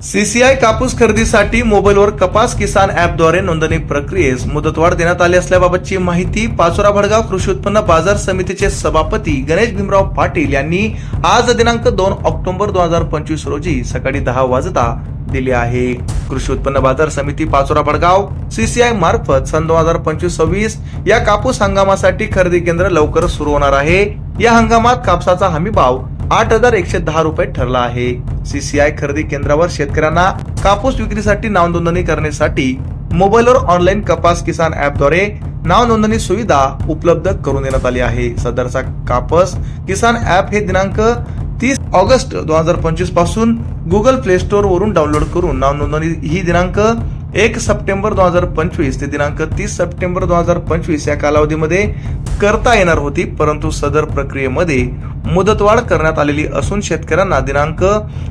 CCI कापूस खरेदीसाठी मोबाईलवर कपास किसान ऍपद्वारे नोंदणी प्रक्रियेस मुदतवाढ देण्यात आली असल्याबाबतची माहिती पाचोरा भडगाव कृषी उत्पन्न बाजार समितीचे सभापती गणेश भीमराव पाटील यांनी आज दिनांक दोन ऑक्टोबर दोन हजार पंचवीस रोजी सकाळी दहा वाजता दिली आहे. कृषी उत्पन्न बाजार समिती पाचोरा भडगाव सीसीआय मार्फत सन दोन हजार पंचवीस सव्वीस या कापूस हंगामासाठी खरेदी केंद्र लवकरच सुरू होणार आहे. या हंगामात कापसाचा हमी भाव आठ हजार एकशे दहा रुपये ठरला आहे. सीसीआय खरेदी केंद्रावर शेतकऱ्यांना कापूस विक्रीसाठी नाव नोंदणी करण्यासाठी मोबाईलवर ऑनलाईन कपास किसान ऍपद्वारे नाव नोंदणी सुविधा उपलब्ध करून देण्यात आली आहे. सदरचा कापस किसान ऍप हे दिनांक तीस ऑगस्ट दोन हजार पंचवीसपासून गुगल प्ले स्टोर वरून डाउनलोड करून नाव नोंदणी ही दिनांक एक सप्टेंबर दोन हजार पंचवीस ते दिनांक तीस सप्टेंबर दोन हजार पंचवीस या कालावधीमध्ये करता येणार होती परंतु सदर प्रक्रियेमध्ये मुदतवाढ करण्यात आलेली असून शेतकऱ्यांना दिनांक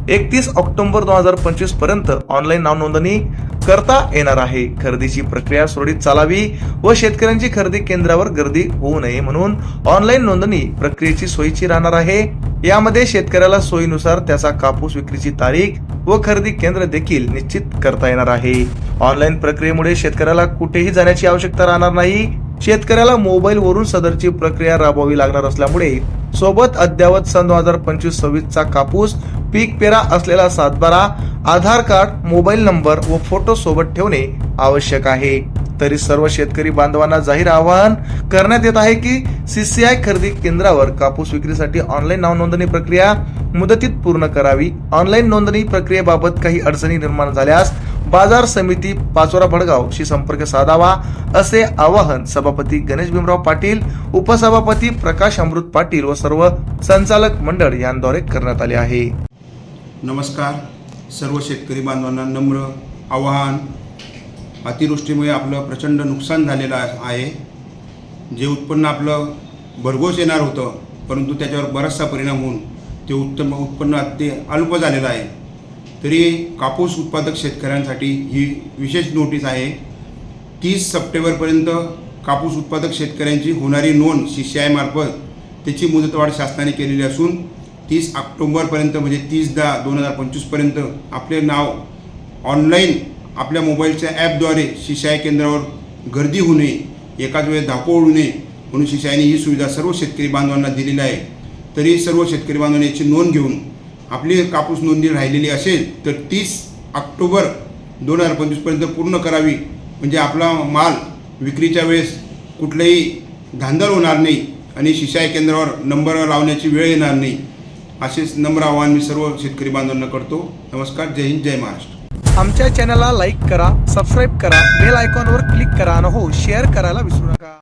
एकतीस ऑक्टोबर दोन हजार पंचवीसपर्यंत ऑनलाईन नाव नोंदणी करता येणार आहे. खरेदीची प्रक्रिया सुरळीत चालावी व शेतकऱ्यांची खरेदी केंद्रावर गर्दी होऊ नये म्हणून ऑनलाईन नोंदणी प्रक्रियेची सोयीची राहणार आहे. यामध्ये शेतकऱ्याला सोयीनुसार त्याचा कापूस विक्रीची तारीख व खरेदी केंद्र देखील निश्चित करता येणार आहे. ऑनलाईन प्रक्रियेमुळे शेतकऱ्याला कुठेही जाण्याची आवश्यकता राहणार नाही. शेतकऱ्याला मोबाईल वरून सदरची प्रक्रिया राबवावी लागणार असल्यामुळे सोबत अद्ययावत सन दोन हजार पंचवीस सव्वीस चा कापूस पीक पेरा असलेला सातबारा आधार कार्ड मोबाईल नंबर व फोटो सोबत ठेवणे आवश्यक आहे. तरी सर्व शेतकरी बांधवांना जाहीर आवाहन करण्यात येत आहे की सीसीआय खरेदी केंद्रावर कापूस विक्रीसाठी ऑनलाईन नाव नोंदणी प्रक्रिया मुदतीत पूर्ण करावी. ऑनलाईन नोंदणी प्रक्रियेबाबत काही अडचणी निर्माण झाल्यास बाजार समिती पाचोरा भडगाव शी संपर्क साधावा असे आवाहन सभापती गणेश भीमराव पाटील उपसभापती प्रकाश अमृत पाटील व सर्व संचालक मंडळ यांद्वारे करण्यात आले आहे. नमस्कार. सर्व शेतकरी बांधवांना नम्र आवाहन. अतिवृष्टीमुळे आपलं प्रचंड नुकसान झालेलं आहे. जे उत्पन्न आपलं भरघोस येणार होतं परंतु त्याच्यावर बराचसा परिणाम होऊन ते उत्तम उत्पन्न अति अल्प झालेलं आहे. तरी कापूस उत्पादक शेतकऱ्यांसाठी ही विशेष नोटीस आहे. तीस सप्टेंबरपर्यंत कापूस उत्पादक शेतकऱ्यांची होणारी नोंद सी सी आयमार्फत त्याची मुदतवाढ शासनाने केलेली असून तीस ऑक्टोंबरपर्यंत म्हणजे तीस दहा दोन हजार पंचवीसपर्यंत आपले नाव ऑनलाईन आपल्या मोबाईलच्या ॲपद्वारे शिशाई केंद्रावर गर्दी होऊ नये एकाच वेळेस धावपळ होऊ नये म्हणून शिशाईने ही सुविधा सर्व शेतकरी बांधवांना दिलेली आहे. तरी सर्व शेतकरी बांधवांनी याची नोंद घेऊन आपली कापूस नोंदणी राहिलेली असेल तर तीस ऑक्टोबर दोन हजार पंचवीसपर्यंत पूर्ण करावी. म्हणजे आपला माल विक्रीच्या वेळेस कुठलंही धांदल होणार नाही आणि शिशाई केंद्रावर नंबर लावण्याची वेळ येणार नाही. असेच नम्र आव्हान मी सर्व शेतकरी बांधवांना करतो. नमस्कार जय हिंद जय महाराष्ट्र. आमच्या चॅनलला लाईक करा सबस्क्राईब करा बेल आयकॉनवर क्लिक करा आणि हो शेअर करायला विसरू नका.